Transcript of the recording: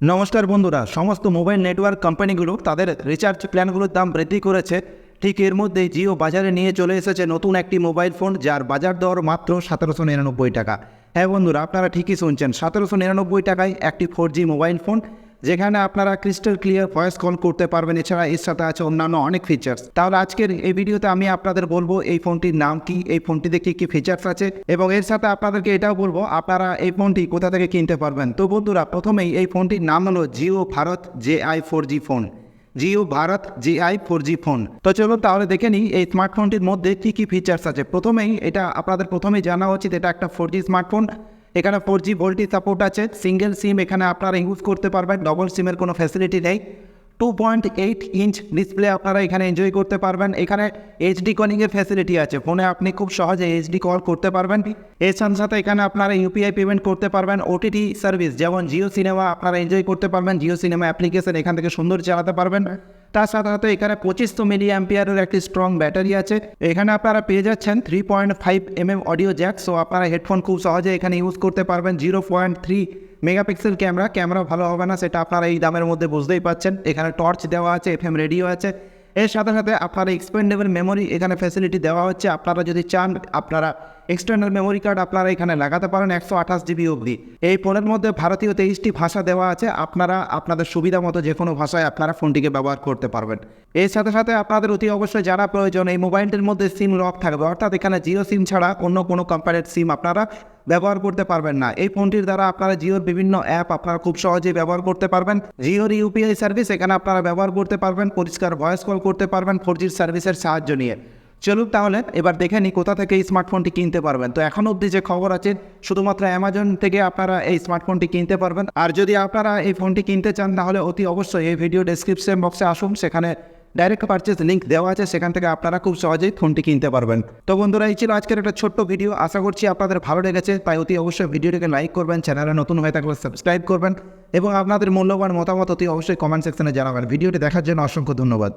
নমস্কার বন্ধুরা, সমস্ত মোবাইল নেটওয়ার্ক কোম্পানিগুলো তাদের রিচার্জ প্ল্যানগুলোর দাম বৃদ্ধি করেছে। ঠিক এর মধ্যেই জিও বাজারে নিয়ে চলে এসেছে নতুন একটি মোবাইল ফোন, যার বাজার দর মাত্র সতেরোশো নিরানব্বই টাকা। হ্যাঁ বন্ধুরা, আপনারা ঠিকই শুনছেন, সতেরোশো নিরানব্বই টাকায় একটি ফোর জি মোবাইল ফোন যেখানে আপনারা ক্রিস্টাল ক্লিয়ার ভয়েস কল করতে পারবেন। এছাড়া এর সাথে আছে অন্যান্য অনেক ফিচার্স তাহলে আজকের এই ভিডিওতে আমি আপনাদের বলব এই ফোনটির নাম কি, এই ফোনটিতে কী কী ফিচার্স আছে এবং এর সাথে আপনাদেরকে এটাও বলব, আপনারা এই ফোনটি কোথা থেকে কিনতে পারবেন? তো বন্ধুরা, প্রথমেই এই ফোনটির নাম হলো Jio Bharat J I four G phone Jio Bharat G I four G phone তো চলুন তাহলে দেখে নিই এই স্মার্টফোনটির মধ্যে কী কী ফিচার্স আছে। প্রথমেই এটা আপনাদের প্রথমেই জানা উচিত, এটা একটা ফোর জি স্মার্টফোন এখানে ফোর জি ভোল্টি সাপোর্ট আছে সিঙ্গেল সিম এখানে আপনারা ইউজ করতে পারবেন ডবল সিমের কোনো ফ্যাসিলিটি নেই। Two point eight inch display আপনারা এখানে এনজয় করতে পারবেন। এখানে এইচডি কলিংয়ের ফ্যাসিলিটি আছে ফোনে আপনি খুব সহজে এইচডি কল করতে পারবেন। এর সাথে সাথে এখানে আপনারা ইউপিআই পেমেন্ট করতে পারবেন ওটিটি সার্ভিস যেমন জিও সিনেমা আপনারা এনজয় করতে পারবেন জিও সিনেমা অ্যাপ্লিকেশন এখান থেকে সুন্দর চালাতে পারবেন। তার সাথে সাথে এখানে পঁচিশশো মিলি অ্যাম্পিয়ারের একটি স্ট্রং ব্যাটারি আছে। এখানে আপনারা পেয়ে যাচ্ছেন three point five M M audio jack so আপনারা হেডফোন খুব সহজে এখানে ইউজ করতে পারবেন। Zero point three megapixel camera camera ভালো হবে না, সেটা আপনারা এই দামের মধ্যে বুঝতেই পাচ্ছেন এখানে টর্চ দেওয়া আছে এফ এম রেডিও আছে। এর সাথে সাথে আপনারা এক্সপেন্ডেবল মেমোরি এখানে ফ্যাসিলিটি দেওয়া হচ্ছে। আপনারা যদি চান, আপনারা এক্সটার্নাল মেমোরি কার্ড আপনারা এখানে লাগাতে পারেন একশো আঠাশ জিবি অবধি। এই ফোনের মধ্যে ভারতীয় তেইশটি ভাষা দেওয়া আছে, আপনারা আপনাদের সুবিধা মতো যে কোনো ভাষায় আপনারা ফোনটিকে ব্যবহার করতে পারবেন। এর সাথে সাথে আপনাদের অতি অবশ্যই জানা প্রয়োজন, এই মোবাইলটির মধ্যে সিম লক থাকবে, অর্থাৎ এখানে জিও সিম ছাড়া অন্য কোনো কোম্পানির সিম আপনারা ব্যবহার করতে পারবেন না। এই ফোনটির দ্বারা আপনারা জিওর বিভিন্ন অ্যাপ আপনারা খুব সহজেই ব্যবহার করতে পারবেন। জিওর ইউপিআই সার্ভিস এখানে আপনারা ব্যবহার করতে পারবেন, পরিষ্কার ভয়েস কল করতে পারবেন ফোর জির সার্ভিসের সাহায্য নিয়ে। চলুন তাহলে, এবার দেখে নিই কোথা থেকে এই স্মার্টফোনটি কিনতে পারবেন। তো এখন অবধি যে খবর আছে, শুধুমাত্র অ্যামাজন থেকে আপনারা এই স্মার্টফোনটি কিনতে পারবেন। আর যদি আপনারা এই ফোনটি কিনতে চান, তাহলে অতি অবশ্যই এই ভিডিও ডেসক্রিপশন বক্সে আসুন। সেখানে ডাইরেক্ট পারচেস লিঙ্ক দেওয়া আছে। সেখান থেকে আপনারা খুব সহজেই ফোনটি কিনতে পারবেন। তো বন্ধুরা, এই ছিল আজকের একটা ছোট্ট ভিডিও আশা করছি আপনাদের ভালো লেগেছে। তাই অতি অবশ্যই ভিডিওটিকে লাইক করবেন চ্যানেলে নতুন হয়ে থাকলে সাবস্ক্রাইব করবেন। এবং আপনাদের মূল্যবান মতামত অতি অবশ্যই কমেন্ট সেকশনে জানাবেন। ভিডিওটি দেখার জন্য অসংখ্য ধন্যবাদ।